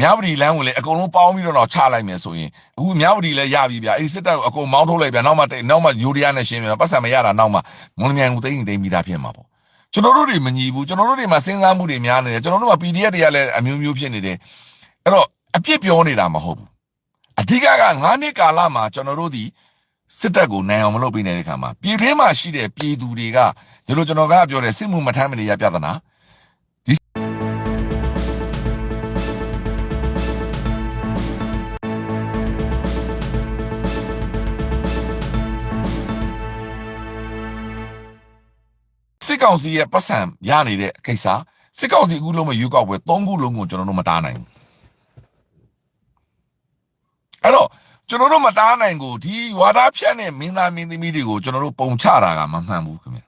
မြဝတီလမ်းကိုလည်းအကုန်လုံးပေါင်းပြီးတော့တော့ချလိုက်မယ်ဆိုရင်အခုမြဝတီလည်းရပြီဗျာအဲ့ဒီစစ်တပ်ကိုအကုန်မောင်းထုတ်လိုက်ဗျာနောက်မှတိတ်နောက်မှယူရီးယားနဲ့ရှင်းပြန်ပတ်စံမရတာနောက်မှမွန်လမြိုင်ကိုတိတ်ရင်တိတ်ပြီးသားဖြစ်မှာပေါ့ကျွန်တော်တို့တွေမညီဘူးကျွန်တော်တို့တွေမှာစဉ်းစားမှုတွေများနေတယ်ကျွန်တော်တို့မှာ PDF တွေကလည်းအမျိုးမျိုးဖြစ်နေတယ်အဲ့တော့အပြစ်ပြောနေတာမဟုတ်ဘူးအဓိကက9နှစ်ကာလမှာကျွန်တော်တို့ဒီစစ်တပ်ကိုနိုင်အောင်မလုပ်ပေးနေတဲ့ခါမှာပြည်တွင်းမှာရှိတဲ့ပြည်သူတွေကဒီလိုကျွန်တော်ကပြောတဲ့စစ်မှုမထမ်းမနေရပြဿနာ ကောင်စီရဲ့ပတ်စံရနေတဲ့ကိစ္စစစ်ကောင်စီအခုလုံးမရွေးကောက်ပွဲ၃ခုလုံးကိုကျွန်တော်တို့မတားနိုင်ဘူးအဲ့တော့ကျွန်တော်တို့မတားနိုင်ကိုဒီဝါဒဖြန့်တဲ့မင်းသားမင်းသမီးတွေကိုကျွန်တော်တို့ပုံချတာကမမှန်ဘူးခင်ဗျ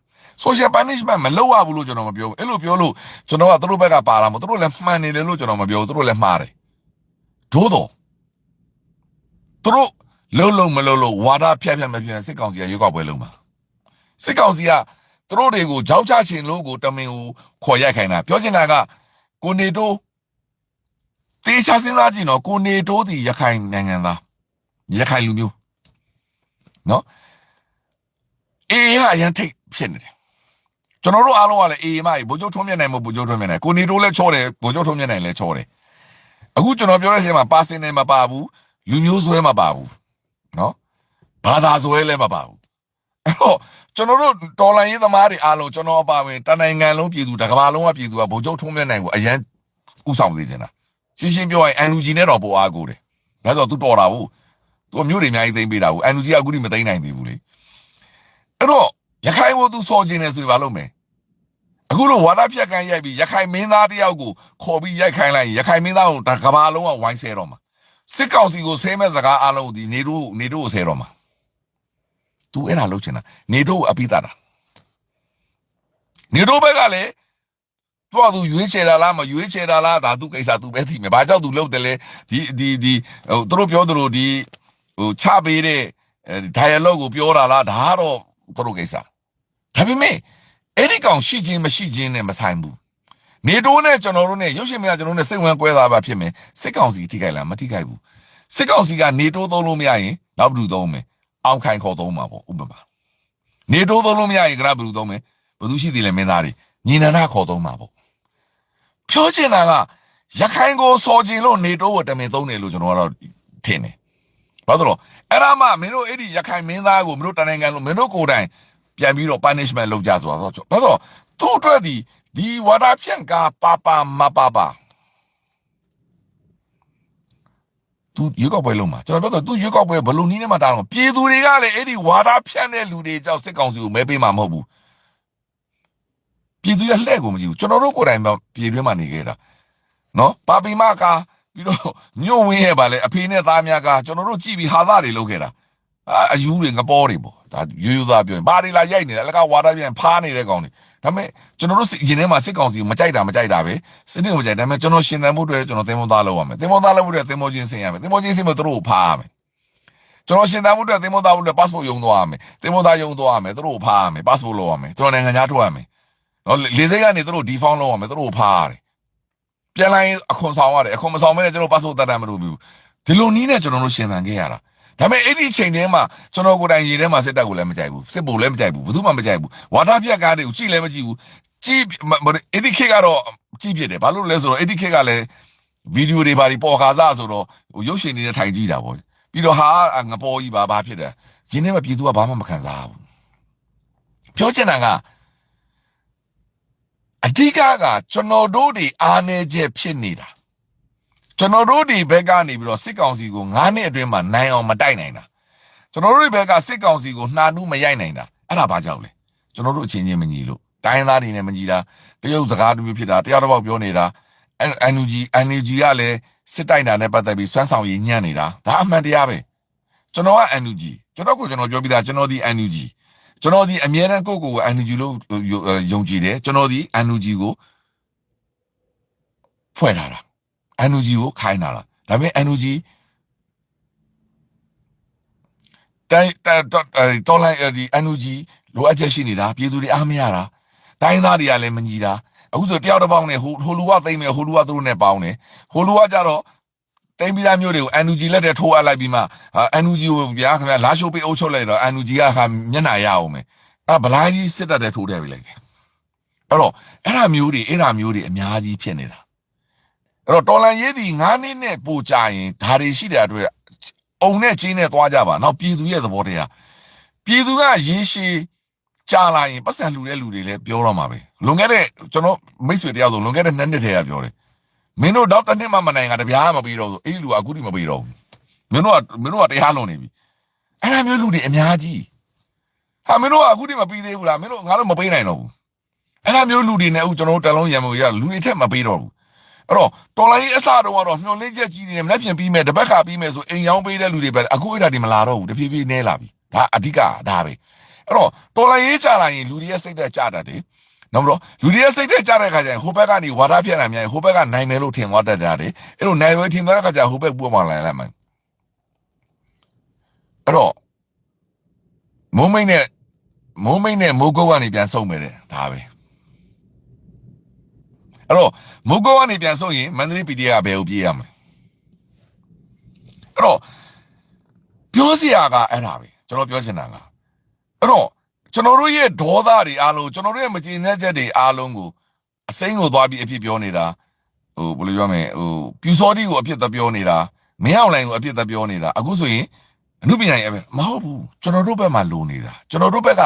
social punishment မလုပ်ရဘူးလို့ကျွန်တော်မပြောဘူးအဲ့လိုပြောလို့ကျွန်တော်ကသူတို့ဘက်ကပါလာမို့သူတို့လည်းမှန်နေတယ်လို့ကျွန်တော်မပြောဘူးသူတို့လည်းမှားတယ်ဒို့တော့သူတို့လုံးလုံးမလုံးလုံးဝါဒဖြန့်ဖြန့်မဖြန့်စစ်ကောင်စီကရွေးကောက်ပွဲလုံးမှာစစ်ကောင်စီက သူတို့တွေကိုကြောက်ချချင်လို့ကိုတမင်ကိုခေါ်ရိုက်ခိုင်းတာပြောချင်တာကကိုနေတိုးတေချာစဉ်းစားကြည့်နော်ကိုနေတိုးဒီရခိုင်နိုင်ငံသားရခိုင်လူမျိုးနော်အေးဟာရန်ထိတ်ဖြစ်နေတယ်ကျွန်တော်တို့အားလုံးကလည်းအေးမကြီးဘိုးချုပ်ထုံးမြတ်နိုင်မဘိုးချုပ်ထုံးမြတ်နိုင်ကိုနေတိုးလည်းချောတယ်ဘိုးချုပ်ထုံးမြတ်နိုင်လည်းချောတယ်အခုကျွန်တော်ပြောတဲ့အချိန်မှာပါစင်တယ်မပါဘူးလူမျိုးဆွဲမပါဘူးနော်ဘာသာဆွဲလည်းမပါဘူး အဲ့တော့ကျွန်တော်တို့တော်လန်ရေးသမားတွေအားလုံးကျွန်တော်အပါဝင်တနိုင်ငံလုံးပြည်သူတကမ္ဘာလုံးကပြည်သူကဗိုလ်ချုပ်ထုံးမြတ်နိုင်ကိုအရန်ဥဆောင်စေချင်တာရှင်းရှင်းပြောရင်အန်လူဂျီနဲ့တော့ပိုအားကိုတယ်ဒါဆိုသူတော်တာဘူးသူမျိုးတွေအများကြီးသိမ့်ပေးတာဘူးအန်လူဂျီကအခုထိမသိမ့်နိုင်သေးဘူးလေအဲ့တော့ရခိုင်ကိုသူစော်ကျင်နေဆိုပါလို့မယ်အခုလိုဝါဒဖြတ်ကန်ရိုက်ပြီးရခိုင်မင်းသားတယောက်ကိုခေါ်ပြီးရိုက်ခိုင်းလိုက်ရခိုင်မင်းသားကိုတကမ္ဘာလုံးကဝိုင်းဆဲတော့မှာစစ်ကောင်စီကိုဆဲမဲ့စကားအားလုံးဒီနေတို့နေတို့ကိုဆဲတော့မှာ तू အဲ့ဒါလုပ်ချင်တာနေတို့ကိုအပိတာတာနေတို့ဘက်ကလည်းသူကသူရွေးချယ်တာလားမရွေးချယ်တာလားဒါသူကိစ္စသူပဲသိမယ်ဘာကြောင့်သူလုပ်တယ်လဲဒီဒီဒီဟိုသူတို့ပြောသလိုဒီဟိုချပေးတဲ့အဲ dialogue ကိုပြောတာလားဒါကတော့သူတို့ကိစ္စဒါပေမဲ့အဲ့ဒီကောင်ရှိချင်းမရှိချင်းနဲ့မဆိုင်ဘူးနေတိုးနဲ့ကျွန်တော်တို့နဲ့ရုပ်ရှင်မရကျွန်တော်တို့နဲ့စိတ်ဝင်ကွဲသွားပါဖြစ်မယ်စစ်ကောင်စီထိခိုက်လားမထိခိုက်ဘူးစစ်ကောင်စီကနေတိုးသုံးလို့မရရင်နောက်ဘယ်သူသုံးမလဲ အောင်ခိုင်ခေါ်သုံးမှာပေါ့ဥပမာနေတိုးသုံးလို့မရရင်ကရဘယ်သူသုံးမလဲဘယ်သူရှိသေးလဲမင်းသားတွေညီနန္ဒခေါ်သုံးမှာပေါ့ပြောချင်တာကရခိုင်ကိုစော်ကျင်လို့နေတိုးကိုတမင်သုံးတယ်လို့ကျွန်တော်ကတော့ထင်တယ်ဘာလို့လဲအဲ့ဒါမှမင်းတို့အဲ့ဒီရခိုင်မင်းသားကိုမင်းတို့တန်နိုင်ငံလို့မင်းတို့ကိုယ်တိုင်ပြန်ပြီးတော့ punishment လုပ်ကြဆိုတာဆိုတော့ဘာလို့သူ့အတွက်ဒီဒီဝါဒဖြန့်ကားပါပါမပါပါ သူရွေးကောက်ပွဲလုံးမှာကျွန်တော်ပြောတော့သူရွေးကောက်ပွဲဘယ်လိုနည်းနဲ့မှတားတော့ပြည်သူတွေကလည်းအဲ့ဒီဝါဒဖြန့်တဲ့လူတွေကြောင့်စစ်ကောင်စီကိုမဲပေးမှာမဟုတ်ဘူးပြည်သူရလှဲ့ကိုမကြည့်ဘူးကျွန်တော်တို့ကိုယ်တိုင်မှပြည်တွင်းမှာနေခဲ့တာနော်ပါပီမကာပြီးတော့ညို့ဝင်းရဲ့ဗာလေအဖေနဲ့သားများကကျွန်တော်တို့ကြည့်ပြီးဟာသားတွေလုပ်ခဲ့တာအာအယူတွေငပေါ်တွေပေါ့ ဒါရိုးရိုးသားပြောရင်ဘာတွေလာရိုက်နေလဲအလကဝါဒပြန်ဖားနေတဲ့ကောင်တွေဒါပေမဲ့ကျွန်တော်တို့စစ်ရင်ထဲမှာစစ်ကောင်စီကိုမကြိုက်တာမကြိုက်တာပဲစစ်နေကိုမကြိုက်ဒါပေမဲ့ကျွန်တော်ရှင်သန်မှုတွေကျွန်တော်သင်္ဘောသားလုပ်ရမယ်သင်္ဘောသားလုပ်ဖို့အတွက်သင်္ဘောချင်းဆင်ရမယ်သင်္ဘောချင်းဆင်ဖို့သူတို့ကိုဖားရမယ်ကျွန်တော်ရှင်သန်မှုအတွက်သင်္ဘောသားဖို့အတွက် passport ယုံသွားရမယ်သင်္ဘောသားယုံသွားရမယ်သူတို့ကိုဖားရမယ် passport လုပ်ရမယ်ကျွန်တော်နိုင်ငံခြားထွက်ရမယ်နော်လေစိတ်ကနေသူတို့ default လုပ်ရမယ်သူတို့ကိုဖားရတယ်ပြန်လာရင်အခွန်ဆောင်ရတယ်အခွန်မဆောင်မဲနဲ့ကျွန်တော် passport တတ်တယ်မလို့ဘူးဒီလိုနီးနဲ့ကျွန်တော်တို့ရှင်သန်ခဲ့ရတာ ဒါပေမဲ့အဲ့ဒီချိန်တည်းမှာကျွန်တော်ကိုယ်တိုင်ရေထဲမှာစစ်တပ်ကိုလည်းမကြိုက်ဘူးစစ်ဘိုလ်လည်းမကြိုက်ဘူးဘယ်သူမှမကြိုက်ဘူးဝါဒပြက်ကားတွေကိုကြည့်လည်းမကြည့်ဘူးကြည့်အဲ့ဒီခေတ်ကတော့ကြည့်ဖြစ်တယ်ဘာလို့လဲဆိုတော့အဲ့ဒီခေတ်ကလည်းဗီဒီယိုတွေဘာတွေပေါ်ကားစားဆိုတော့ဟိုရုပ်ရှင်တွေနဲ့ထိုင်ကြည့်တာပေါ့ပြီးတော့ဟာငပေါ်ကြီးပါဘာဖြစ်တယ်ရင်းထဲမှာပြည်သူကဘာမှမခံစားဘူးပြောချင်တာကအဓိကကကျွန်တော်တို့တွေအားနေချက်ဖြစ်နေတာ ကျွန်တော်တို့ဒီဘက်ကနေပြီးတော့စစ်ကောင်စီကို9နှစ်အတွင်းမှာနိုင်အောင်မတိုက်နိုင်တာကျွန်တော်တို့ဒီဘက်ကစစ်ကောင်စီကိုနှာနှူးမရိုက်နိုင်တာအဲ့ဒါဘာကြောင့်လဲကျွန်တော်တို့အချင်းချင်းမညီလို့တိုင်းသားတွေနဲ့မညီတာတရုတ်စကားတူမျိုးဖြစ်တာတရားတော်ပေါက်ပြောနေတာ NUG NUG ကလည်းစစ်တိုက်တာနဲ့ပတ်သက်ပြီးစွမ်းဆောင်ရည်ညံ့နေတာဒါအမှန်တရားပဲကျွန်တော်က NUG ကျွန်တော်ကိုကျွန်တော်ပြောပြတာကျွန်တော်ဒီ NUG ကျွန်တော်ဒီအမြဲတမ်းကိုယ့်ကိုယ်ကို NUG လို့ယုံကြည်တယ်ကျွန်တော်ဒီ NUG ကိုဖွဲ့ထားတာ NUG ကိုခိုင်းတာလားဒါပေမဲ့ NUG တိုင်းတော်လိုင်းဒီ NUG လိုအပ်ချက်ရှိနေတာပြည်သူတွေအားမရတာတိုင်းသားတွေကလည်းမညီတာအခုဆိုတယောက်တစ်ပေါင်းနဲ့ဟိုဟိုလူကသိမ့်မယ်ဟိုလူကသူတို့နဲ့ပေါင်းတယ်ဟိုလူကကြတော့တိမ်ပီလာမျိုးတွေကို NUG လက်ထဲထိုးအပ်လိုက်ပြီးမှအာ NUG ကိုဗျာခင်ဗျာလာရှိုးပေးအုပ်ချုပ်လိုက်တော့ NUG ကဟာမျက်နှာရအောင်မယ်အဲ့ဗလိုင်းကြီးစစ်တပ်တဲ့ထိုးတယ်ပြီလိုက်တယ်အဲ့တော့အဲ့ဒါမျိုးတွေအဲ့ဒါမျိုးတွေအများကြီးဖြစ်နေတာ အဲ့တော့တော်လန်ရေးဒီ9နှစ်နဲ့ပိုကြရင်ဒါတွေရှိတဲ့အတွက်အုံနဲ့ချင်းနဲ့သွားကြပါနောက်ပြည်သူရဲ့သဘောတရားပြည်သူကရေရှည်ကြာလာရင်ပတ်စံလှူတဲ့လူတွေလည်းပြောတော့မှာပဲလွန်ခဲ့တဲ့ကျွန်တော်မိတ်ဆွေတယောက်ဆိုလွန်ခဲ့တဲ့နှစ်နှစ်တည်းကပြောတယ်မင်းတို့တော့တစ်နှစ်မှမနိုင်ကတပြားမပြီးတော့ဘူးအဲ့လူကအခုထိမပြီးတော့ဘူးမင်းတို့ကမင်းတို့ကတရားလွန်နေပြီအဲ့ဒါမျိုးလူတွေအများကြီးဟာမင်းတို့ကအခုထိမပြီးသေးဘူးလားမင်းတို့ငါတို့မပေးနိုင်တော့ဘူးအဲ့ဒါမျိုးလူတွေနဲ့အခုကျွန်တော်တို့တလုံးရံမို့ရလူတွေထက်မပေးတော့ဘူး အဲ့တော့တော်လိုင်းအစတုန်းကတော့မျောလင်းချက်ကြီးနေတယ်မနေ့ပြင်ပြီးမယ်တပတ်ခါပြီးမယ်ဆိုအိမ်ရောင်းပေးတဲ့လူတွေပဲအခုအဲ့ဒါဒီမလာတော့ဘူးတဖြည်းဖြည်းနဲလာပြီဒါအဓိကဒါပဲအဲ့တော့တော်လိုင်းရေးကြလာရင်လူတွေရဲ့စိတ်သက်ကြတတ်တယ်နော်ဘရောလူတွေရဲ့စိတ်သက်ကြတဲ့ခါကျရင်ဟိုဘက်ကနေဝါဒပြတ်နိုင်မြန်ဟိုဘက်ကနိုင်မယ်လို့ထင်သွားတတ်ကြတယ်အဲ့လိုနိုင်ဝဲထင်သွားတဲ့ခါကျဟိုဘက်ပူမှလာလိုက်မှအဲ့တော့မုံမိတ်နဲ့မုံမိတ်နဲ့မိုးကုတ်ကနေပြန်ဆုံးမယ်တဲ့ဒါပဲ အဲ့တော့မုတ်ကောကနေပြန်ဆုတ်ရင်မန္တလေး PDF ကဘယ်ကိုပြေးရမလဲအဲ့တော့ပြောစရာကအဲ့ဒါပဲကျွန်တော်ပြောချင်တာကအဲ့တော့ကျွန်တော်တို့ရဲ့ဒေါသတွေအားလုံးကျွန်တော်တို့ရဲ့မကျေနပ်ချက်တွေအားလုံးကိုအစိမ်းကိုသွားပြီးအဖြစ်ပြောနေတာဟိုဘယ်လိုပြောမလဲဟိုပြူစောတိကိုအဖြစ်သပြောနေတာမင်းအောင်လိုင်ကိုအပြစ်သက်ပြောနေတာအခုဆိုရင်အမှုပညာရဲ့ပဲမဟုတ်ဘူးကျွန်တော်တို့ဘက်မှာလိုနေတာကျွန်တော်တို့ဘက်က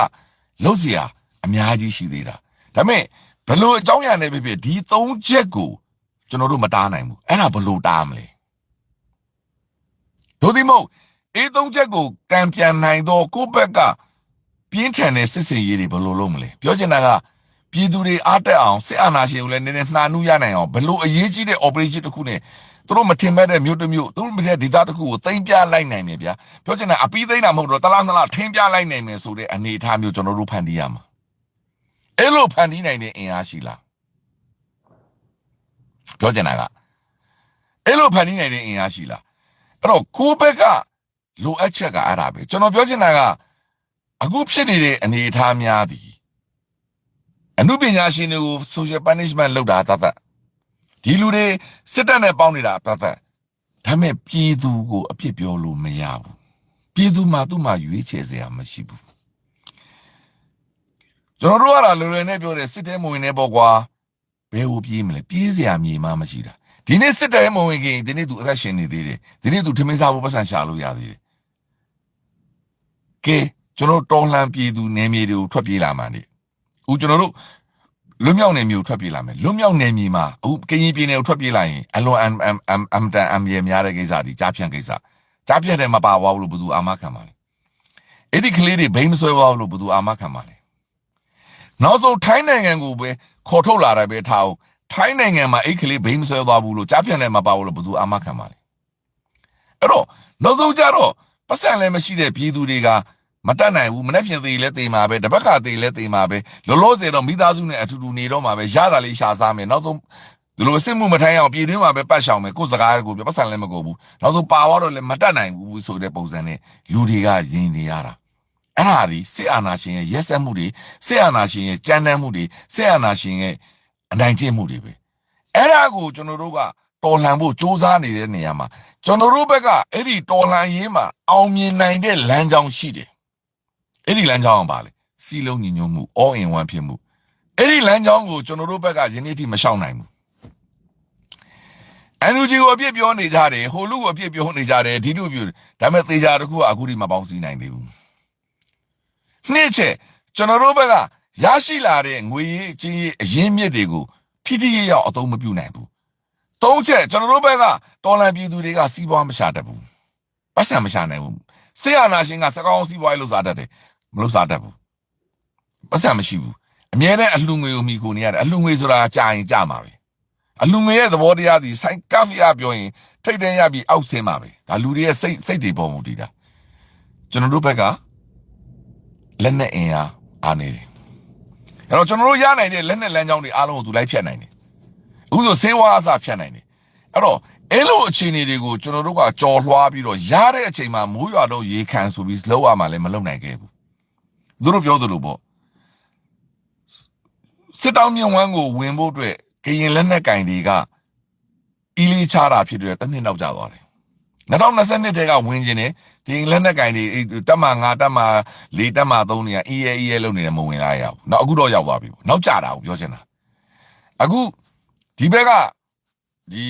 လုံးစရာအများကြီးရှိသေးတာဒါပေမဲ့ ဘယ်လိုအကြောင်းအရာနဲ့ဖြစ်ဖြစ်ဒီသုံးချက်ကိုကျွန်တော်တို့မတားနိုင်ဘူးအဲ့ဒါဘယ်လိုတားမလဲတို့ဒီမို့အေးသုံးချက်ကိုကံပြန်နိုင်တော့ကိုယ့်ဘက်ကပြင်းထန်တဲ့စစ်စင်ရေးတွေဘယ်လိုလုပ်မလဲပြောချင်တာကပြည်သူတွေအားတက်အောင်စစ်အာဏာရှင်ကိုလည်းနည်းနည်းနှာနှူးရနိုင်အောင်ဘယ်လိုအရေးကြီးတဲ့ operation တစ်ခုနဲ့သူတို့မထင်မဲ့တဲ့မြို့တစ်မြို့သူတို့မထင်တဲ့ဒေသတစ်ခုကိုသိမ်းပြလိုက်နိုင်မယ်ဗျာပြောချင်တာအပြီးသိမ်းတာမဟုတ်တော့တလားတလားထင်းပြလိုက်နိုင်မယ်ဆိုတဲ့အနေအထားမျိုးကျွန်တော်တို့ဖန်တီးရမှာ အဲ့လိုဖန်တီးနိုင်တဲ့အင်အားရှိလားပြောချင်တာကအဲ့လိုဖန်တီးနိုင်တဲ့အင်အားရှိလားအဲ့တော့ကိုယ့်ဘက်ကလိုအပ်ချက်ကအဲ့ဒါပဲကျွန်တော်ပြောချင်တာကအခုဖြစ်နေတဲ့အနေအထားများသည်အမှုပညာရှင်တွေကို social punishment လုပ်တာတတ်တတ်ဒီလူတွေစစ်တပ်နဲ့ပေါင်းနေတာတတ်တတ်ဒါပေမဲ့ပြည်သူကိုအပြစ်ပြောလို့မရဘူးပြည်သူမှသူ့မှာရွေးချယ်စရာမရှိဘူး ကျွန်တော်တို့ကတော့လွယ်လွယ်နဲ့ပြောတယ်စစ်တဲမဝင်နေပေါ့ကွာဘယ်ကိုပြေးမလဲပြေးစရာမြေမှမရှိတာဒီနေ့စစ်တဲမဝင်ခင်ဒီနေ့သူအသက်ရှင်နေသေးတယ်ဒီနေ့သူထမင်းစားဖို့ပတ်စံရှာလို့ရသေးတယ်ကဲကျွန်တော်တော်လှန်ပြည်သူနယ်မြေတွေကိုထွက်ပြေးလာမှနေဦးကျွန်တော်တို့လွတ်မြောက်နယ်မြေကိုထွက်ပြေးလာမယ်လွတ်မြောက်နယ်မြေမှာအခုကရင်ပြည်နယ်ကိုထွက်ပြေးလာရင်အလွန်အမ်အမ်အမ်အမ်တန်အမ်ရများတဲ့ကိစ္စဒီကြားဖြန့်ကိစ္စကြားဖြန့်တယ်မပါသွားဘူးလို့ဘယ်သူအာမခံပါလဲအဲ့ဒီကလေးတွေဘိမ်းမဆွဲသွားဘူးလို့ဘယ်သူအာမခံပါလဲ နောက်ဆုံးထိုင်းနိုင်ငံကိုပဲခေါ်ထုတ်လာတယ်ပဲထားအောင်ထိုင်းနိုင်ငံမှာအဲ့ကလေးဘိမ်းမဆွဲသွားဘူးလို့ကြားဖြန့်တယ်မပါဘူးလို့ဘယ်သူအာမခံပါလဲအဲ့တော့နောက်ဆုံးကြတော့ပတ်စံလည်းမရှိတဲ့ပြည်သူတွေကမတတ်နိုင်ဘူးမနေ့ပြင်သေးလဲတေးမှာပဲတပတ်ခါသေးလဲတေးမှာပဲလောလောဆယ်တော့မိသားစုနဲ့အတူတူနေတော့မှာပဲရတာလေးရှာစားမယ်နောက်ဆုံးဒီလိုစစ်မှုမထိုင်အောင်ပြည်တွင်းမှာပဲပတ်ရှောင်မယ်ကိုယ်စကားကိုပြပတ်စံလည်းမကုန်ဘူးနောက်ဆုံးပါသွားတော့လည်းမတတ်နိုင်ဘူးဆိုတဲ့ပုံစံနဲ့လူတွေကယင်နေရတာ အဲ့ဒါဒီစစ်အာဏာရှင်ရဲ့ရက်စက်မှုတွေစစ်အာဏာရှင်ရဲ့ကြမ်းတမ်းမှုတွေစစ်အာဏာရှင်ရဲ့အနိုင်ကျင့်မှုတွေပဲအဲ့ဒါကိုကျွန်တော်တို့ကတော်လှန်ဖို့စ조사နေတဲ့နေရာမှာကျွန်တော်တို့ဘက်ကအဲ့ဒီတော်လှန်ရေးမှာအောင်မြင်နိုင်တဲ့လမ်းကြောင်းရှိတယ်အဲ့ဒီလမ်းကြောင်းကပါလေစီလုံးညီညွတ်မှု all in one ဖြစ်မှုအဲ့ဒီလမ်းကြောင်းကိုကျွန်တော်တို့ဘက်ကယနေ့ထိမရှောင်နိုင်ဘူးအန်ယူဂျီကိုအပြစ်ပြောနေကြတယ်ဟိုလူကိုအပြစ်ပြောနေကြတယ်ဒီလူပြောဒါပေမဲ့သေချာတခုကအခုထိမပေါင်းစည်းနိုင်သေးဘူး နှစ်ချက်ကျွန်တော်တို့ဘက်ကရရှိလာတဲ့ငွေရေးချင်းရေးအရင်းမြစ်တွေကိုထိထိရရောက်အသုံးမပြုနိုင်ဘူးသုံးချက်ကျွန်တော်တို့ဘက်ကတော်လန်ပြည်သူတွေကစီးပွားမရှာတတ်ဘူးပတ်စံမရှာနိုင်ဘူးဆေးရနာရှင်ကစကောင်းစီးပွားရေးလုပ်စားတတ်တယ်မလုပ်စားတတ်ဘူးပတ်စံမရှိဘူးအမြဲတမ်းအလှငွေကိုမိကိုနေရတယ်အလှငွေဆိုတာကြာရင်ကြာမှာပဲအလှငွေရဲ့သဘောတရားဒီဆိုင်ကဖီယာပြောရင်ထိတ်တန်းရပြီးအောက်ဆင်းမှာပဲဒါလူတွေရဲ့စိတ်စိတ်တွေပေါ်မူတည်တာကျွန်တော်တို့ဘက်က လက်နဲ့အင်အားအားနေတယ်အဲ့တော့ကျွန်တော်တို့ရနိုင်တဲ့လက်နဲ့လမ်းကြောင်းတွေအားလုံးကိုသူလိုက်ဖြတ်နိုင်တယ်အခုဆိုဆေးဝါးအစားဖြတ်နိုင်တယ်အဲ့တော့အဲ့လိုအခြေအနေတွေကိုကျွန်တော်တို့ကကြော်လွှားပြီးတော့ရတဲ့အချိန်မှာမိုးရွာတော့ရေခံဆိုပြီးလောက်ရမှလည်းမလုံနိုင်ခဲ့ဘူးသူတို့ပြောသလိုပေါ့စစ်တောင်းမြင့်ဝမ်းကိုဝင်ဖို့အတွက်ကရင်လက်နက်ကင်တွေကအီလီချတာဖြစ်တဲ့တစ်နှစ်နောက်ကျသွားတယ် 2022ထဲကဝင်ခြင်းနဲ့ဒီလက်နက်ကင်တွေတက်မှ9တက်မှ4တက်မှ3နေရ EAE လုံးနေတယ်မဝင်လာရဘူး။နောက်အခုတော့ရောက်သွားပြီပေါ့။နောက်ကျတာကိုပြောချင်တာ။အခုဒီဘက်ကဒီ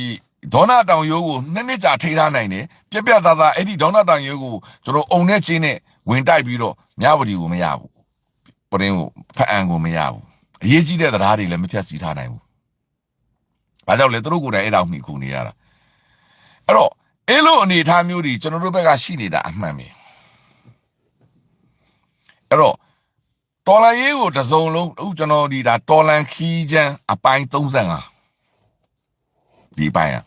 ဒေါနာတောင်ရိုးကိုနှစ်နှစ်ကြာထိထားနိုင်တယ်။ပြက်ပြက်သားသားအဲ့ဒီဒေါနာတောင်ရိုးကိုကျွန်တော်အုံနဲ့ချင်းနဲ့ဝင်တိုက်ပြီးတော့မြဝတီကိုမရဘူး။ပရင်းကိုဖအံကိုမရဘူး။အရေးကြီးတဲ့တရားတွေလည်းမဖြတ်စီထားနိုင်ဘူး။ဘာကြောင့်လဲသူတို့ကိုယ်တိုင်အဲ့တော့မှီခုနေရတာ။အဲ့တော့ အဲ့လိုအနေအထားမျိုးတွေကျွန်တော်တို့ဘက်ကရှိနေတာအမှန်ပဲအဲ့တော့တော်လန်ရေးကိုတစ်စုံလုံးအခုကျွန်တော်ဒီဒါတော်လန်ခီးချမ်းအပိုင်း35ဒီပိုင်းอ่ะ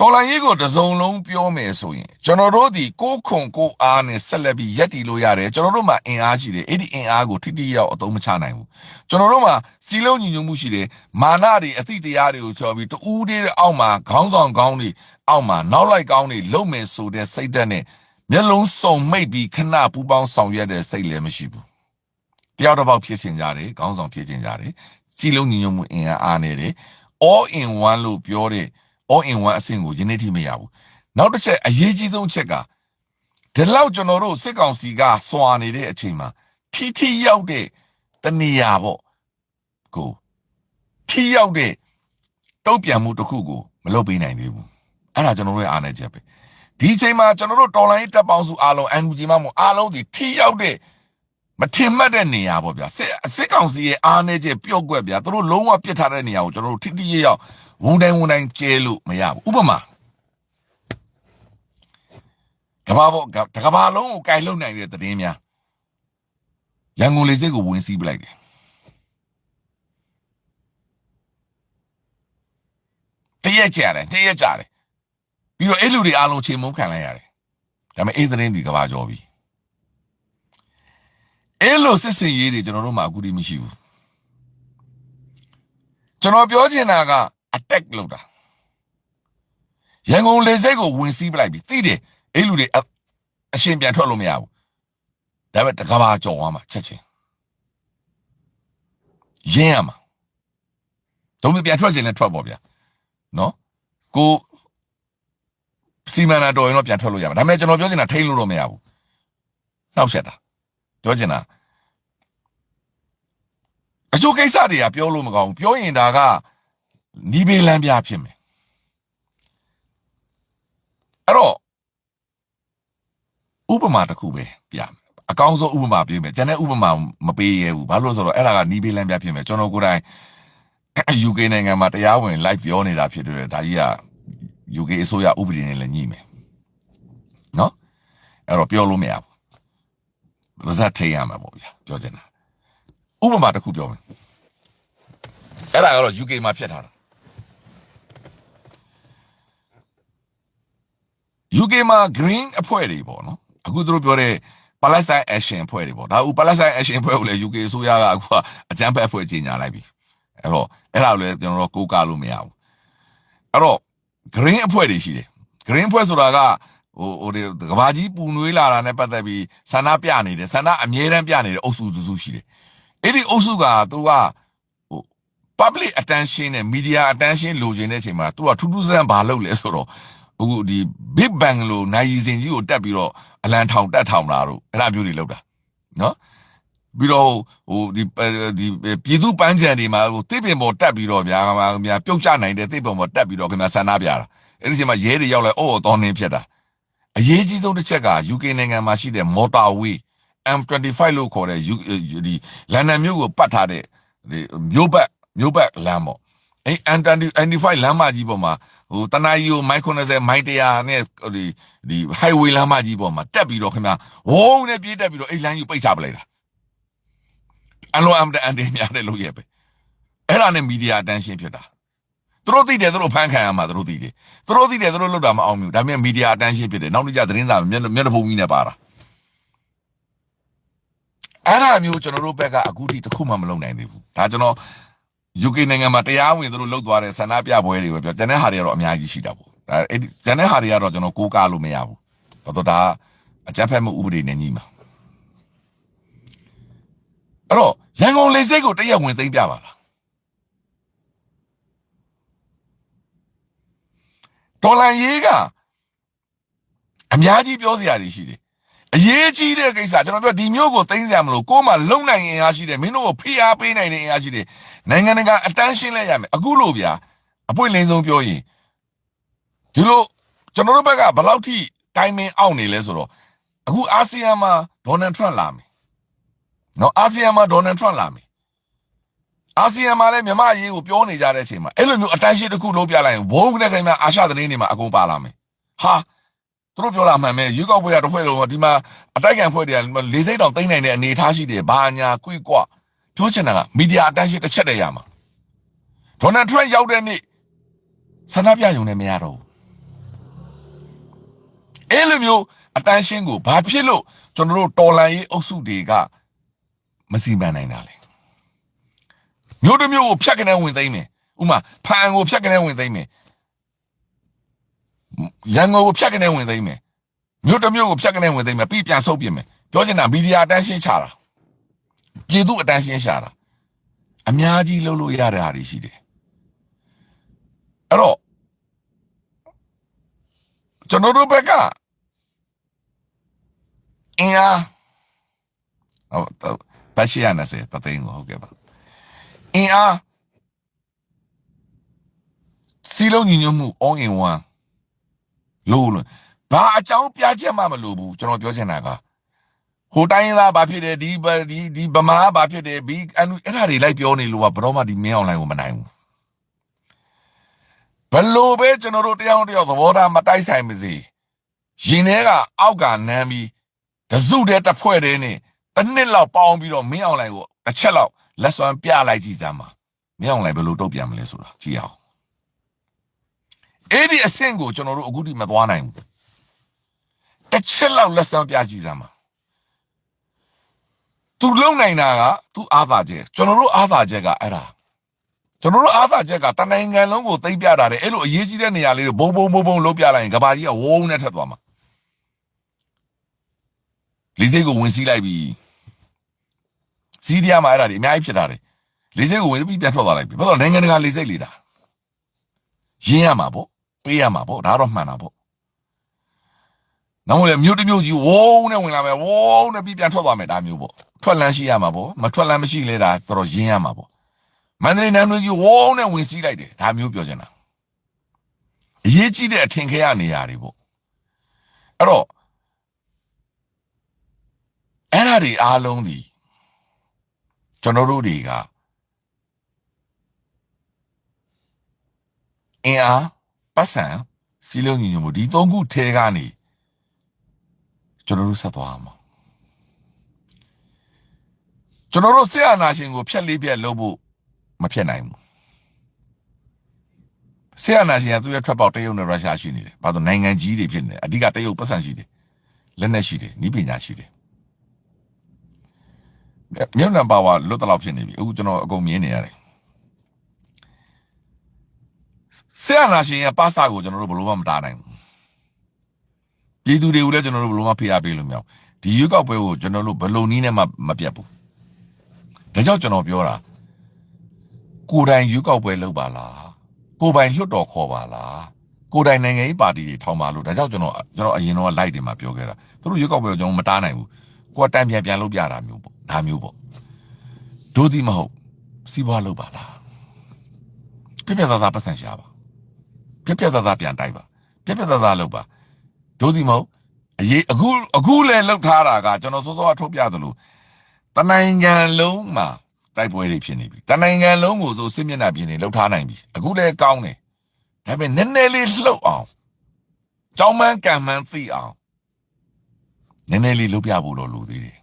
တော်လန်ရေးကိုတစ်စုံလုံးပြောမယ်ဆိုရင်ကျွန်တော်တို့ဒီကိုးခွန်ကိုအားနဲ့ဆက်လက်ပြီးရက်တည်လို့ရတယ်ကျွန်တော်တို့မှာအင်အားရှိတယ်အဲ့ဒီအင်အားကိုထိတိရောက်အသုံးမချနိုင်ဘူးကျွန်တော်တို့မှာစီလုံးညီညွတ်မှုရှိတယ်မာနတွေအသည့်တရားတွေကိုချော်ပြီးတူးတွေအောက်မှာခေါင်းဆောင်ခေါင်းတွေအောက်မှာနောက်လိုက်ကောင်းတွေလုံမယ်ဆိုတဲ့စိတ်ဓာတ်နဲ့မျက်လုံးစုံမိတ်ပြီးခဏပူပေါင်းဆောင်ရွက်တဲ့စိတ်လည်းမရှိဘူးတယောက်တစ်ပေါက်ဖြစ်ချင်ကြတယ်ခေါင်းဆောင်ဖြစ်ချင်ကြတယ်စီလုံးညီညွတ်မှုအင်အားအားနေတယ် all in one လို့ပြောတဲ့ all in one အဆင့်ကိုယနေ့ထိမရဘူးနောက်တစ်ချက်အရေးကြီးဆုံးချက်ကဒီလောက်ကျွန်တော်တို့စစ်ကောင်စီကစွာနေတဲ့အချိန်မှာထီထီရောက်တဲ့တနေရာပေါ့ကိုထီရောက်တဲ့တုတ်ပြန်မှုတစ်ခုကိုမလုပ်ပေးနိုင်သေးဘူးအဲ့ဒါကျွန်တော်တို့ရဲ့အားနည်းချက်ပဲဒီအချိန်မှာကျွန်တော်တို့တော်လိုင်းတက်ပေါင်းစုအားလုံး NUG မှမဟုတ်အားလုံးဒီထီရောက်တဲ့မထင်မှတ်တဲ့နေရာပေါ့ဗျာစစ်စစ်ကောင်စီရဲ့အားနည်းချက်ပျော့ကွက်ဗျာသူတို့လုံးဝပြစ်ထားတဲ့နေရာကိုကျွန်တော်တို့ထိတိရရောက် ဝန်တိုင်းဝန်တိုင်းကျဲလို့မရဘူးဥပမာကဘာပေါ့တကဘာလုံးကိုကင်လုံနိုင်တဲ့သတင်းများရန်ကုန်လေစစ်ကိုဝင်စီးပလိုက်တယ်တရက်ကြတယ်တရက်ကြတယ်ပြီးတော့အဲ့လူတွေအားလုံးချိန်မုန်းခံလိုက်ရတယ်ဒါပေမဲ့အေးသတင်းဒီကဘာကြောပြီအဲ့လိုစစ်စင်ရေးတွေကျွန်တော်တို့မှာအခုထိမရှိဘူးကျွန်တော်ပြောချင်တာက attack လုပ်တာရန်ကုန်လေစိတ်ကိုဝင်စီးပလိုက်ပြီသိတယ်အဲ့လူတွေအရှင်ပြန်ထွက်လို့မရဘူးဒါပေမဲ့တကဘာကြော်သွားမှာချက်ချင်းရင်းရမှာတော့မပြန်ထွက်ချင်လည်းထွက်ပေါ့ဗျာနော်ကိုစီမံနာတော်ရင်တော့ပြန်ထွက်လို့ရမှာဒါပေမဲ့ကျွန်တော်ပြောချင်တာထိန်းလို့တော့မရဘူးနှောက်ရက်တာပြောချင်တာအချို့ကိစ္စတွေကပြောလို့မကောင်းဘူးပြောရင်ဒါက နီးပေးလမ်းပြဖြစ်မယ်အဲ့တော့ဥပမာတစ်ခုပဲပြမယ်အကောင်းဆုံးဥပမာပေးမယ်ကျန်တဲ့ဥပမာမပေးရဘူးဘာလို့လဲဆိုတော့အဲ့ဒါကနီးပေးလမ်းပြဖြစ်မယ်ကျွန်တော်ကိုယ်တိုင် UK နိုင်ငံမှာတရားဝင် live ပြောနေတာဖြစ်တယ်ဒါကြီးက UK အစိုးရဥပဒေနဲ့လည်းညှိမယ်နော်အဲ့တော့ပြောလို့မရဘူးဗဇတ်ထိရမှာပေါ့ဗျာပြောချင်တာဥပမာတစ်ခုပြောမယ်အဲ့ဒါကတော့ UK မှာဖြစ်ထားတာ UK မှာ green အဖွဲ့တွေပေါ့နော်အခုသူတို့ပြောတဲ့ Palestine Action အဖွဲ့တွေပေါ့ဒါဥ Palestine Action အဖွဲ့ကိုလည်း UK အစိုးရကအခုအကြမ်းဖက်အဖွဲ့ကြီးညာလိုက်ပြီအဲ့တော့အဲ့ဒါကိုလည်းကျွန်တော်တို့ကိုးကားလို့မရဘူးအဲ့တော့ green အဖွဲ့တွေရှိတယ် green အဖွဲ့ဆိုတာကဟိုဟိုဒီကဘာကြီးပူနွေးလာတာနဲ့ပတ်သက်ပြီးဆန္ဒပြနေတယ်ဆန္ဒအမြဲတမ်းပြနေတယ်အုပ်စုစုစုရှိတယ်အဲ့ဒီအုပ်စုကသူကဟို public attention နဲ့ media attention လိုချင်တဲ့အချိန်မှာသူကထူးထူးဆန်းဆန်းဘာလုပ်လဲဆိုတော့ အခုဒီ big bang လို့နိုင်ရီစင်ကြီးကိုတက်ပြီးတော့အလံထောင်တက်ထောင်လာတော့အဲ့ဒါမျိုးတွေလုပ်တာနော်ပြီးတော့ဟိုဒီဒီပြည်သူပန်းချန်တွေမှာဟိုတစ်ပင်ပေါ်တက်ပြီးတော့ဗျာဗျာပြုတ်ကျနိုင်တဲ့တစ်ပင်ပေါ်တက်ပြီးတော့ခင်ဗျာဆန္ဒပြတာအဲ့ဒီချိန်မှာရဲတွေရောက်လာအော်တော်နေဖြစ်တာအရေးကြီးဆုံးတစ်ချက်က UK နိုင်ငံမှာရှိတဲ့ motorway M25 လို့ခေါ်တဲ့ဒီလန်ဒန်မြို့ကိုပတ်ထားတဲ့ဒီမြို့ဘက်မြို့ဘက်လမ်းပေါ့အဲ N25 လမ်းမကြီးပေါ်မှာ ဟိုတနအီကိုမိုင်90မိုင်100နဲ့ဒီဒီ highway လမ်းမကြီးပေါ်မှာတက်ပြီးတော့ခင်ဗျာဝုန်းနဲ့ပြေးတက်ပြီးတော့အဲ့လမ်းကြီးပိတ်ချပလိုက်တာအလောအမ်တဲ့အန်တင်များတဲ့လို့ရပဲအဲ့ဒါနဲ့ media attention ဖြစ်တာသူတို့သိတယ်သူတို့ဖန်ခံရမှာသူတို့သိတယ်သူတို့သိတယ်သူတို့လောက်တာမအောင်ဘူးဒါပေမဲ့ media attention ဖြစ်တယ်နောက်နေ့ကျသတင်းစာမျက်မျက်နှာဖုံးကြီးနဲ့ပါတာအဲ့ဒါမျိုးကျွန်တော်တို့ဘက်ကအခုထိတစ်ခုမှမလုပ်နိုင်သေးဘူးဒါကျွန်တော် UK နိုင်ငံမှာတရားဝင်သူတို့လှုပ်သွားတဲ့ဆန္ဒပြပွဲတွေပဲပြောကျန်တဲ့ဟာတွေကတော့အများကြီးရှိတာပေါ့ဒါအဲ့ဒီကျန်တဲ့ဟာတွေကတော့ကျွန်တော်ကိုးကားလို့မရဘူးဘာလို့ဒါအကြမ်းဖက်မှုဥပဒေနဲ့ညီမှာအဲ့တော့ရန်ကုန်လေစိတ်ကိုတရားဝင်သိမ့်ပြပါလားဒေါ်လာရေးကအများကြီးပြောစရာတွေရှိတယ်အရေးကြီးတဲ့ကိစ္စကျွန်တော်ပြောဒီမျိုးကိုသိမ်းစရာမလိုကိုယ်မှလုံနိုင်ရင်အားရှိတယ်မင်းတို့ကိုဖိအားပေးနိုင်တဲ့အင်အားရှိတယ် နိုင်ငံတကာအတန်းရှင်းလဲရမယ်အခုလို့ဗျာအပွင့်လင်းဆုံးပြောရင်ဒီလိုကျွန်တော်တို့ဘက်ကဘယ်လောက်ထိတိုင်မင်အောင်နေလဲဆိုတော့အခုအာဆီယံမှာဒေါ်နယ်ထရန့်လာမယ်နော်အာဆီယံမှာဒေါ်နယ်ထရန့်လာမယ်အာဆီယံမှာလည်းမြန်မာအရေးကိုပြောနေကြတဲ့အချိန်မှာအဲ့လိုမျိုးအတန်းရှင်းတစ်ခုလုံးပြလိုက်ရင်ဝုန်းနဲ့ခင်ဗျာအာရှသတင်းတွေမှာအကုန်ပါလာမယ်ဟာသူတို့ပြောတာမှန်မယ်ရွေးကောက်ပွဲရတစ်ဖွဲ့လုံးကဒီမှာအတိုက်ခံဖွဲ့တွေကလေးစိတ်တောင်သိမ့်နိုင်တဲ့အနေအထားရှိတယ်ဘာညာကွိကွ ပြောချင်တာကမီဒီယာအတန်းရှင်းတစ်ချက်တည်းရမှာဒေါ်နယ်ထရန့်ရောက်တဲ့နေ့ဆန္ဒပြရုံနဲ့မရတော့ဘူးအဲ့လိုမျိုးအတန်းရှင်းကိုဘာဖြစ်လို့ကျွန်တော်တို့တော်လန်ရေးအုပ်စုတွေကမစီမံနိုင်တာလဲမျိုးတစ်မျိုးကိုဖြတ်ကနေဝင်သိမ့်မယ်ဥမာဖန်ကိုဖြတ်ကနေဝင်သိမ့်မယ်ရန်ကုန်ကိုဖြတ်ကနေဝင်သိမ့်မယ်မျိုးတစ်မျိုးကိုဖြတ်ကနေဝင်သိမ့်မယ်ပြီးပြန်ဆုတ်ပြင်မယ်ပြောချင်တာမီဒီယာအတန်းရှင်းချတာ ပြည်သူအတန်းရှင်းရှာတာအများကြီးလုပ်လို့ရတဲ့ဟာတွေရှိတယ်အဲ့တော့ကျွန်တော်တို့ဘက်ကအင်အားဟုတ်ပါရှိရနေစေတသိန်းကိုဟုတ်ကဲ့ပါအင်အားစီလုံးညီညွတ်မှု all in one လို့လို့ဘာအကြောင်းပြချက်မှမလိုဘူးကျွန်တော်ပြောချင်တာက ဟိုတိုင်းသားဘာဖြစ်တယ်ဒီဒီဒီဗမာဘာဖြစ်တယ်ဘီအဲ့အဲ့ဒါတွေလိုက်ပြောနေလို့ကဘယ်တော့မှဒီမင်းအွန်လိုင်းကိုမနိုင်ဘူးဘလို့ပဲကျွန်တော်တို့တယောက်တယောက်သဘောထားမတိုက်ဆိုင်မစေရင်ထဲကအောက်ကနမ်းပြီးတစုတည်းတစ်ဖွဲ့တည်းနဲ့တစ်နှစ်လောက်ပေါင်းပြီးတော့မင်းအောင်လိုက်ကိုတစ်ချက်လောက်လက်စွမ်းပြလိုက်ကြည့်စမ်းပါမင်းအောင်လိုက်ဘယ်လိုတုတ်ပြန်မလဲဆိုတာကြည့်အောင်အဲ့ဒီအဆင့်ကိုကျွန်တော်တို့အခုထိမသွားနိုင်ဘူးတစ်ချက်လောက်လက်စွမ်းပြကြည့်စမ်းပါ သူလုံနိုင်တာကသူအားသာချက်ကျွန်တော်တို့အားသာချက်ကအဲ့ဒါကျွန်တော်တို့အားသာချက်ကတနိုင်ငံလုံးကိုသိမ့်ပြတာတယ်အဲ့လိုအရေးကြီးတဲ့နေရာလေးကိုဘုံဘုံဘုံဘုံလုံးပြလိုက်ရင်ကဘာကြီးကဝုန်းနဲ့ထက်သွားမှာလေးစိတ်ကိုဝင်စည်းလိုက်ပြီစီးရီးယားမှာအဲ့ဒါတွေအများကြီးဖြစ်တာတယ်လေးစိတ်ကိုဝင်ပြီးပြတ်ထွက်သွားလိုက်ပြီဘာလို့နိုင်ငံတကာလေးစိတ်လေတာရင်းရမှာပေါ့ပေးရမှာပေါ့ဒါတော့မှန်တာပေါ့နောက်လည်းမြို့တစ်မြို့ကြီးဝုန်းနဲ့ဝင်လာမယ်ဝုန်းနဲ့ပြီးပြန်ထွက်သွားမယ်ဒါမျိုးပေါ့ ထွက်လန်းရှိရမှာပေါ့မထွက်လန်းမရှိလဲဒါတော်တော်ရင်းရမှာပေါ့မန္တလေးနန်းတွင်းကြီးဝုန်းနဲ့ဝင်စည်းလိုက်တယ်ဒါမျိုးပြောချင်တာအရေးကြီးတဲ့အထင်ခဲရနေရာတွေပေါ့အဲ့တော့အဲ့ဒါတွေအားလုံးဒီကျွန်တော်တို့တွေကအင်အားပတ်စံစီလုံးညီညွတ်မှုဒီသုံးခုထဲကနေကျွန်တော်တို့ဆက်သွားမှာ ကျွန်တော်တို့ဆရာနာရှင်ကိုဖြက်လေးပြက်လုပ်ဖို့မဖြစ်နိုင်ဘူးဆရာနာရှင်ကသူ့ရဲ့ထွက်ပေါက်တရုတ်နဲ့ရုရှားရှိနေတယ်ဘာလို့နိုင်ငံကြီးတွေဖြစ်နေတယ်အဓိကတရုတ်ပတ်စံရှိတယ်လက်နက်ရှိတယ်နီးပညာရှိတယ်မြို့နံပါဝါလွတ်တလောက်ဖြစ်နေပြီအခုကျွန်တော်အကုန်မြင်နေရတယ်ဆရာနာရှင်ရဲ့ပါစာကိုကျွန်တော်တို့ဘယ်လိုမှမတားနိုင်ဘူးပြည်သူတွေကိုလည်းကျွန်တော်တို့ဘယ်လိုမှဖိအားပေးလို့မရဘူးဒီရွေးကောက်ပွဲကိုကျွန်တော်တို့ဘယ်လိုနည်းနဲ့မှမပြတ်ဘူး ဒါကြောင့်ကျွန်တော်ပြောတာကိုယ်တိုင်ရွေးကောက်ပွဲလုပ်ပါလားကိုယ်ပိုင်လွှတ်တော်ခေါ်ပါလားကိုယ်တိုင်နိုင်ငံရေးပါတီတွေထောင်ပါလို့ဒါကြောင့်ကျွန်တော်ကျွန်တော်အရင်တော့ live တွေမှာပြောခဲ့တာသူတို့ရွေးကောက်ပွဲကိုကျွန်တော်မတားနိုင်ဘူးကိုယ်တိုင်ပြန်ပြန်လုပ်ပြတာမျိုးပေါ့ဒါမျိုးပေါ့ဒို့ဒီမဟုတ်စီးပွားလုပ်ပါလားပြပြသားသားပတ်စံရှာပါပြပြသားသားပြန်တိုက်ပါပြပြသားသားလုပ်ပါဒို့ဒီမဟုတ်အရေးအခုအခုလည်းလှုပ်ထားတာကကျွန်တော်စောစောထုတ်ပြသလို တနိုင်ငံလုံးမှာတိုက်ပွဲတွေဖြစ်နေပြီတနိုင်ငံလုံးကိုဆိုစစ်မျက်နှာပြင်တွေလှုပ်ထားနိုင်ပြီအခုလည်းကောင်းတယ်ဒါပေမဲ့နည်းနည်းလေးလှုပ်အောင်ကြောင်းမန်းကံမန်းသိအောင်နည်းနည်းလေးလှုပ်ပြဖို့တော့လိုသေးတယ်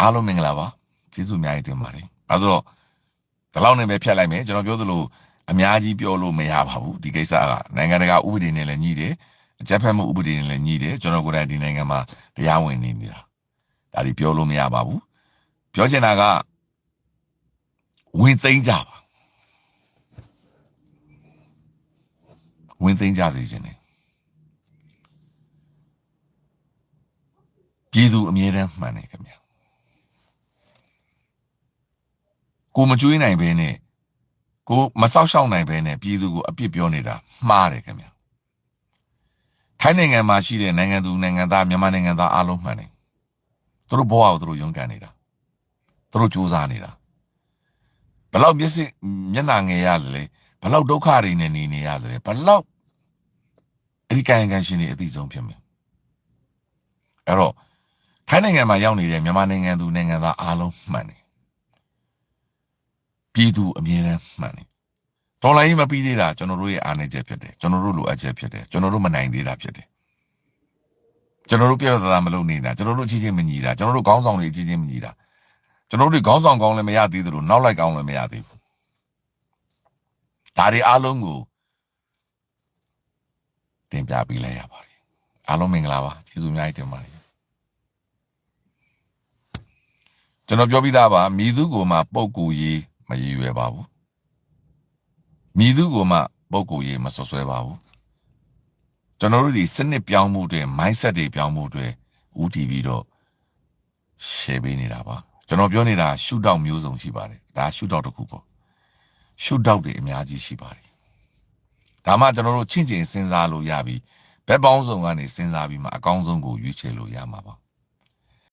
အားလုံးမင်္ဂလာပါကျေးဇူးအများကြီးတင်ပါတယ်အဲဆိုဒီလောက်နဲ့ပဲဖြတ်လိုက်မယ်ကျွန်တော်ပြောသလိုအများကြီးပြောလို့မရပါဘူးဒီကိစ္စကနိုင်ငံတကာဥပဒေနဲ့လည်းညီတယ် အကြမ်းဖက်မှုဥပဒေနဲ့လည်းညီတယ်ကျွန်တော်ကိုယ်တိုင်ဒီနိုင်ငံမှာတရားဝင်နေနေတာဒါဒီပြောလို့မရပါဘူးပြောချင်တာကဝင်သိမ်းကြပါဝင်သိမ်းကြစေခြင်း ਨੇ ပြည်သူအမြဲတမ်းမှန်တယ်ခင်ဗျာကိုမကျွေးနိုင်ဘဲနဲ့ကိုမဆောက်ရှောက်နိုင်ဘဲနဲ့ပြည်သူကိုအပြစ်ပြောနေတာမှားတယ်ခင်ဗျာ ထိုင်းနိုင်ငံမှာရှိတဲ့နိုင်ငံသူနိုင်ငံသားမြန်မာနိုင်ငံသားအားလုံးမှန်တယ်သူတို့ဘဝကိုသူတို့ရုန်းကန်နေတာသူတို့စူးစမ်းနေတာဘယ်လောက်မျက်စိမျက်နှာငယ်ရတယ်လေဘယ်လောက်ဒုက္ခတွေနဲ့နေနေရတယ်လေဘယ်လောက်အဲ့ဒီကံကံရှင်တွေအသိဆုံးဖြစ်မယ်အဲ့တော့ထိုင်းနိုင်ငံမှာရောက်နေတဲ့မြန်မာနိုင်ငံသူနိုင်ငံသားအားလုံးမှန်တယ်ပြည်သူအမြဲတမ်းမှန်တယ် ဒေါ်လာကြီးမပြီးသေးတာကျွန်တော်တို့ရဲ့အားနည်းချက်ဖြစ်တယ်ကျွန်တော်တို့လိုအပ်ချက်ဖြစ်တယ်ကျွန်တော်တို့မနိုင်သေးတာဖြစ်တယ်ကျွန်တော်တို့ပြည့်ပြည့်သားသားမလုပ်နေတာကျွန်တော်တို့အချင်းချင်းမညီတာကျွန်တော်တို့ခေါင်းဆောင်တွေအချင်းချင်းမညီတာကျွန်တော်တို့ခေါင်းဆောင်ကောင်းလည်းမရသေးသလိုနောက်လိုက်ကောင်းလည်းမရသေးဘူးဒါတွေအားလုံးကိုတင်ပြပေးလိုက်ရပါတယ်အားလုံးမင်္ဂလာပါကျေးဇူးအများကြီးတင်ပါတယ်ကျွန်တော်ပြောပြသားပါမိသူကိုမှပုတ်ကူရေးမရည်ရွယ်ပါဘူး မိသူကိုမှပုတ်ကူရေးမဆွဆွဲပါဘူးကျွန်တော်တို့ဒီစနစ်ပြောင်းမှုတွေ mindset တွေပြောင်းမှုတွေဦးတည်ပြီးတော့ share ပေးနေတာပါကျွန်တော်ပြောနေတာ shoot out မျိုးစုံရှိပါတယ်ဒါ shoot out တစ်ခုပေါ့ shoot out တွေအများကြီးရှိပါတယ်ဒါမှကျွန်တော်တို့ချင့်ချင်စဉ်းစားလို့ရပြီဘက်ပေါင်းစုံကနေစဉ်းစားပြီးမှအကောင်းဆုံးကိုရွေးချယ်လို့ရမှာပါ